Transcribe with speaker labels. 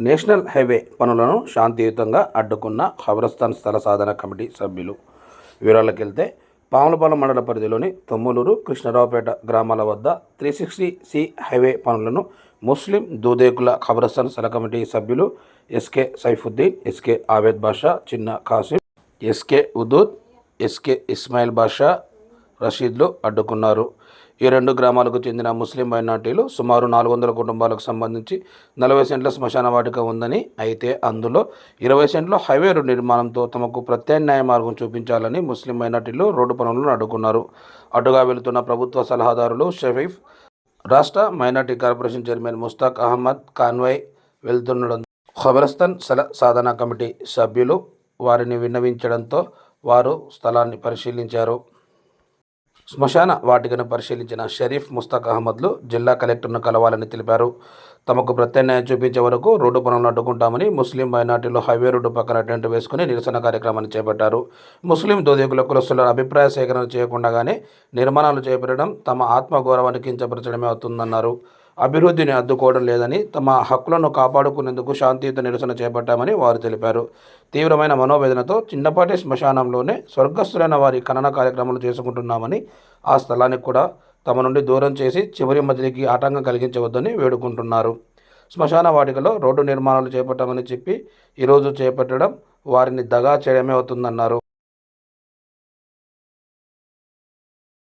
Speaker 1: National highway పనులను శాంతియుతంగా అడ్డుకున్న ఖబరస్థాన్ స్థల సాధన కమిటీ సభ్యులు. వివరాలకు వెళ్తే పాములపాలెం మండల పరిధిలోని తొమ్ములూరు కృష్ణరావుపేట గ్రామాల వద్ద త్రీ సిక్స్టీ సి హైవే పనులను ముస్లిం దూదేకుల ఖబరస్థాన్ స్థల కమిటీ సభ్యులు SK Saifuddin SK Aved Basha Chinna Kasim SK Udood SK Ismail Basha రషీద్లు అడ్డుకున్నారు. ఈ రెండు గ్రామాలకు చెందిన ముస్లిం మైనార్టీలు సుమారు నాలుగు వందల కుటుంబాలకు సంబంధించి నలభై సెంట్ల శ్మశాన వాటిక ఉందని అయితే అందులో ఇరవై సెంట్ల హైవే రోడ్డు నిర్మాణంతో తమకు ప్రత్యామ్నాయ మార్గం చూపించాలని ముస్లిం మైనార్టీలు రోడ్డు పనులను అడ్డుకున్నారు. అటుగా వెళుతున్న ప్రభుత్వ సలహాదారులు షఫీఫ్ రాష్ట్ర minority corporation chairman Mushtaq Ahmed convoy వెళ్తుండడం. ఖబరస్థాన్ సల సాధన కమిటీ సభ్యులు వారిని విన్నవించడంతో వారు స్థలాన్ని పరిశీలించారు. శ్మశాన వాటికను పరిశీలించిన షరీఫ్ ముస్తాక్ అహ్మద్లు జిల్లా కలెక్టర్ను కలవాలని తెలిపారు. తమకు ప్రత్యామ్నాయం చూపించే వరకు రోడ్డు పనులను అడ్డుకుంటామని ముస్లిం మైనార్టీలు హైవే రోడ్డు పక్కన టెంట్ వేసుకుని నిరసన కార్యక్రమాన్ని చేపట్టారు. ముస్లిం దోదేకుల కులస్తుల అభిప్రాయ సేకరణ చేయకుండానే నిర్మాణాలు చేపట్టడం తమ ఆత్మగౌరవాన్ని కించపరచడమే అవుతుందన్నారు. అభివృద్ధిని అడ్డుకోవడం లేదని తమ హక్కులను కాపాడుకునేందుకు శాంతియుత నిరసన చేపట్టామని వారు తెలిపారు. తీవ్రమైన మనోవేదనతో చిన్నపాటి శ్మశానంలోనే స్వర్గస్థులైన వారి ఖనన కార్యక్రమాలు చేసుకుంటున్నామని ఆ స్థలానికి కూడా తమ నుండి దూరం చేసి చివరి మజిలీకి ఆటంకం కలిగించవద్దని వేడుకుంటున్నారు. శ్మశాన వాటికలో రోడ్డు నిర్మాణాలు చేపట్టామని చెప్పి ఈరోజు చేపట్టడం వారిని దగా చేయడమే అవుతుందన్నారు.